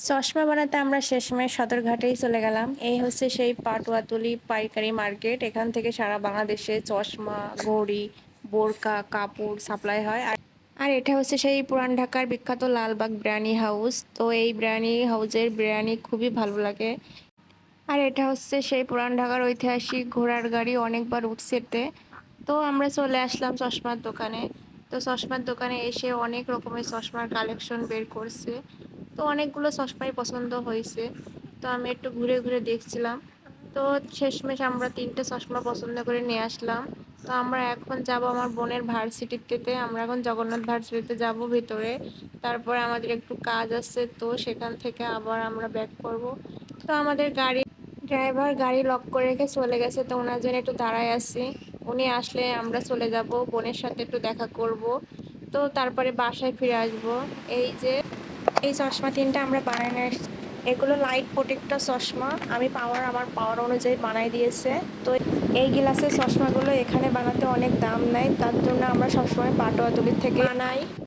চশমা বানাতে আমরা শেষমেশ সদরঘাটেই চলে গেলাম। এই হচ্ছে সেই পাটুয়াতুলি পাইকারি মার্কেট। এখান থেকে সারা বাংলাদেশে চশমা, ঘড়ি, বোরকা, কাপড় সাপ্লাই হয়। আর আর এটা হচ্ছে সেই পুরান ঢাকার বিখ্যাত লালবাগ বিরিয়ানি হাউস। তো এই বিরিয়ানি হাউসের বিরিয়ানি খুবই ভালো লাগে। আর এটা হচ্ছে সেই পুরান ঢাকার ঐতিহাসিক ঘোড়ার গাড়ি অনেকবার উঠছেতে। তো আমরা চলে আসলাম চশমার দোকানে। তো চশমার দোকানে এসে অনেক রকমের চশমার কালেকশন বের করছে। তো অনেকগুলো চশমাই পছন্দ হয়েছে। তো আমি একটু ঘুরে ঘুরে দেখছিলাম। তো শেষমেশ আমরা তিনটে চশমা পছন্দ করে নিয়ে আসলাম। তো আমরা এখন যাব আমার বোনের ভার্সিটিতে, আমরা এখন জগন্নাথ ভার্সিটিতে যাব ভিতরে। তারপরে আমাদের একটু কাজ আছে, তো সেখান থেকে আবার আমরা ব্যাক করব। তো আমাদের গাড়ি ড্রাইভার গাড়ি লক করে রেখে চলে গেছে, তো ওনার জন্য একটু দাঁড়ায় আছি। উনি আসলে আমরা চলে যাব, বোনের সাথে একটু দেখা করব। তো তারপরে বাসায় ফিরে আসব। এই যে এই চশমা তিনটা আমরা বানাই নিয়ে। এগুলো লাইট প্রোটেক্টর চশমা। আমি পাওয়ার আমার পাওয়ার অনুযায়ী বানাই দিয়েছে। তো এই গ্লাসের চশমাগুলো এখানে বানাতে অনেক দাম নেয় তার জন্য আমরা সবসময় পাটোয়াতলির থেকে বানাই।